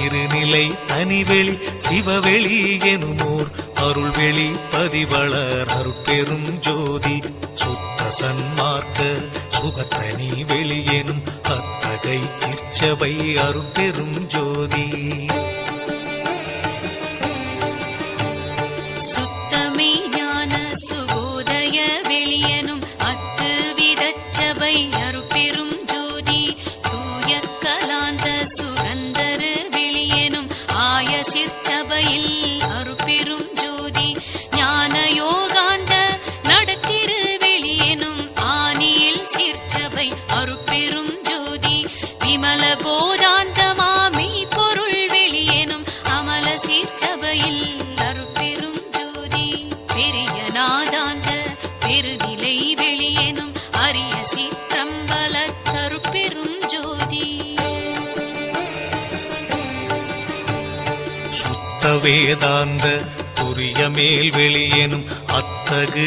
திருநிலை தனிவெளி சிவவெளி எனுமோர் அருள்வெளி பதிவளர் அருட்பெரும் ஜோதி. சுத்த சன்மார்க்க சுகத்தனி வெளி எனும் அத்தகை திருச்சபை அருட்பெரும் ஜோதி. சுத்தமே ஞான சுகோதய வெளியனும் அத்து விதச்சபை அருட்பெரும் ஜோதி. தூய கலாந்த சு சுத்த வேதாந்த துரிய மேல் வெளியெனும் அத்தகு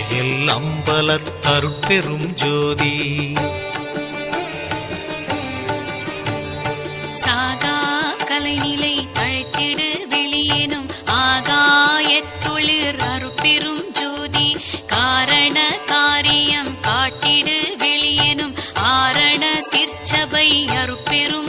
அம்பல தருப்பெரும் ஜோதி. சாகா கலைநிலை அழைத்திடு வெளியேனும் ஆகாயத்தொழிற் அருட்பெரும் ஜோதி. காரண காரியம் காட்டிடு வெளியேனும் ஆரண சிற்சபை அருட்பெரும்